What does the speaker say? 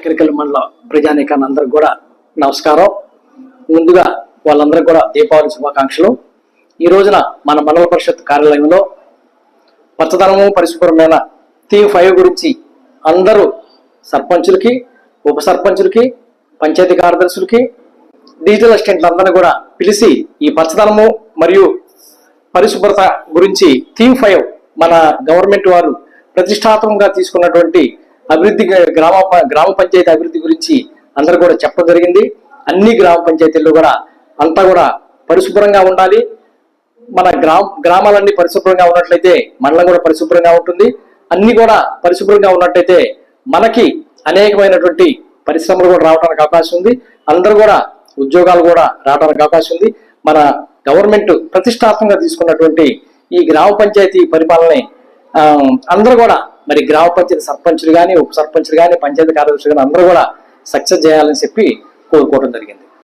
ఎకరికల్ మండల ప్రజానీకాన్ని అందరికి కూడా నమస్కారం. ముందుగా వాళ్ళందరికీ కూడా దీపావళి శుభాకాంక్షలు. ఈ రోజున మన మండల పరిషత్ కార్యాలయంలో పచ్చదనము పరిశుభ్రమైన థీమ్ ఫైవ్ గురించి అందరూ సర్పంచులకి ఉప సర్పంచులకి పంచాయతీ కార్యదర్శులకి డిజిటల్ అసిస్టెంట్లందరినీ కూడా పిలిచి ఈ పచ్చదనము మరియు పరిశుభ్రత గురించి థీమ్ ఫైవ్ మన గవర్నమెంట్ వారు ప్రతిష్టాత్మకంగా తీసుకున్నటువంటి అభివృద్ధి గ్రామ ప- గ్రామ పంచాయతీ అభివృద్ధి గురించి అందరూ కూడా చెప్పడం జరిగింది. అన్ని గ్రామ పంచాయతీల్లో కూడా అంతా కూడా పరిశుభ్రంగా ఉండాలి. మన గ్రామ గ్రామాలన్నీ పరిశుభ్రంగా ఉన్నట్లయితే మండలం కూడా పరిశుభ్రంగా ఉంటుంది. అన్ని కూడా పరిశుభ్రంగా ఉన్నట్లయితే మనకి అనేకమైనటువంటి పరిశ్రమలు కూడా రావడానికి అవకాశం ఉంది. అందరూ కూడా ఉద్యోగాలు కూడా రావడానికి అవకాశం ఉంది. మన గవర్నమెంట్ ప్రతిష్టాత్మకంగా తీసుకున్నటువంటి ఈ గ్రామ పంచాయతీ పరిపాలనని అందరూ కూడా మరి గ్రామ పంచాయతీ సర్పంచులు కానీ ఉప సర్పంచులు కానీ పంచాయతీ కార్యదర్శులు కానీ అందరూ కూడా సక్సెస్ చేయాలని చెప్పి కోరుకోవడం జరిగింది.